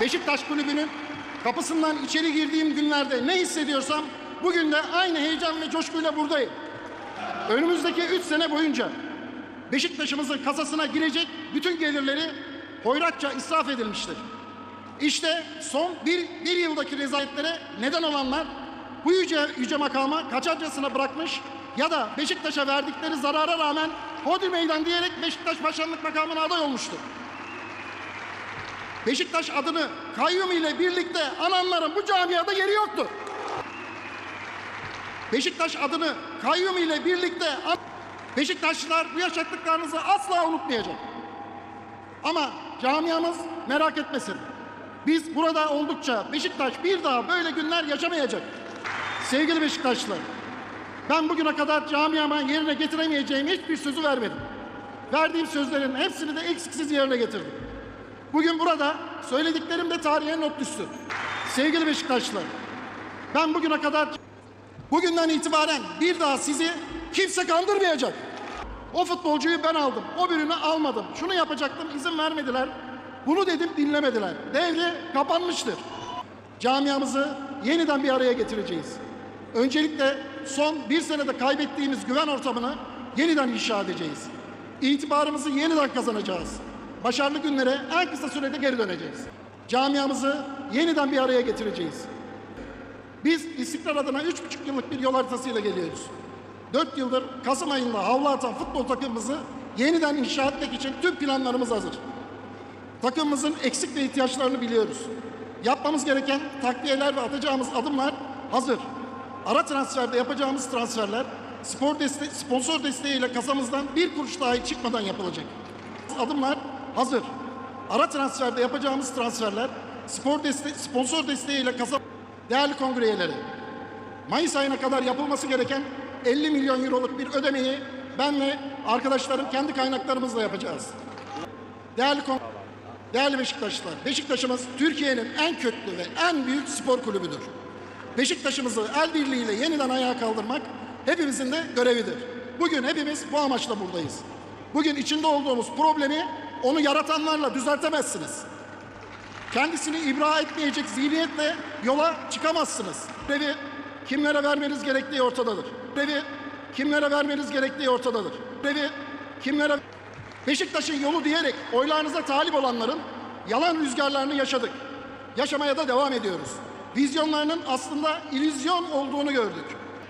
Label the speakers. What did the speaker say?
Speaker 1: Beşiktaş Kulübü'nün kapısından içeri girdiğim günlerde ne hissediyorsam bugün de aynı heyecan ve coşkuyla buradayım. Önümüzdeki üç sene boyunca Beşiktaş'ımızın kasasına girecek bütün gelirleri hoyratça israf edilmiştir. İşte son bir, bir yıldaki rezaletlere neden olanlar bu yüce, yüce makama kaçarcasına bırakmış ya da Beşiktaş'a verdikleri zarara rağmen hodri meydan diyerek Beşiktaş başkanlık makamına aday olmuştur. Beşiktaş adını kayyum ile birlikte ananların bu camiada yeri yoktur. Beşiktaş adını kayyum ile birlikte Beşiktaşlılar bu yaşattıklarınızı asla unutmayacak. Ama camiamız merak etmesin. Biz burada oldukça Beşiktaş bir daha böyle günler yaşamayacak. Sevgili Beşiktaşlılar, ben bugüne kadar camiama yerine getiremeyeceğim hiçbir sözü vermedim. Verdiğim sözlerin hepsini de eksiksiz yerine getirdim. Bugün burada söylediklerim de tarihe not düştü. Sevgili Beşiktaşlılar, ben bugüne kadar bugünden itibaren bir daha sizi kimse kandırmayacak. O futbolcuyu ben aldım, o birini almadım. Şunu yapacaktım, izin vermediler. Bunu dedim, dinlemediler. Devre kapanmıştır. Camiamızı yeniden bir araya getireceğiz. Öncelikle son bir senede kaybettiğimiz güven ortamını yeniden inşa edeceğiz. İtibarımızı yeniden kazanacağız. Başarılı günlere en kısa sürede geri döneceğiz. Camiamızı yeniden bir araya getireceğiz. Biz istikrar adına üç buçuk yıllık bir yol haritasıyla geliyoruz. Dört yıldır Kasım ayında havlu atan futbol takımımızı yeniden inşa etmek için tüm planlarımız hazır. Takımımızın eksik ve ihtiyaçlarını biliyoruz. Yapmamız gereken takviyeler ve atacağımız adımlar hazır. Ara transferde yapacağımız transferler spor deste sponsor desteğiyle kasamızdan bir kuruş dahi çıkmadan yapılacak. Adımlar hazır. Ara transferde yapacağımız transferler spor deste sponsor desteğiyle kasa değerli kongre üyeleri. Mayıs ayına kadar yapılması gereken 50 milyon euroluk bir ödemeyi ben ve arkadaşlarım kendi kaynaklarımızla yapacağız. Değerli Değerli Beşiktaşlılar, Beşiktaş'ımız Türkiye'nin en köklü ve en büyük spor kulübüdür. Beşiktaş'ımızı el birliğiyle yeniden ayağa kaldırmak hepimizin de görevidir. Bugün hepimiz bu amaçla buradayız. Bugün içinde olduğumuz problemi onu yaratanlarla düzeltemezsiniz. Kendisini ibra etmeyecek zihniyetle yola çıkamazsınız. Görevi kimlere vermeniz gerektiği ortadadır. Görevi kimlere vermeniz gerektiği ortadadır. Görevi kimlere Beşiktaş'ın yolu diyerek oylarınıza talip olanların yalan rüzgarlarını yaşadık. Yaşamaya da devam ediyoruz. Vizyonlarının aslında illüzyon olduğunu gördük.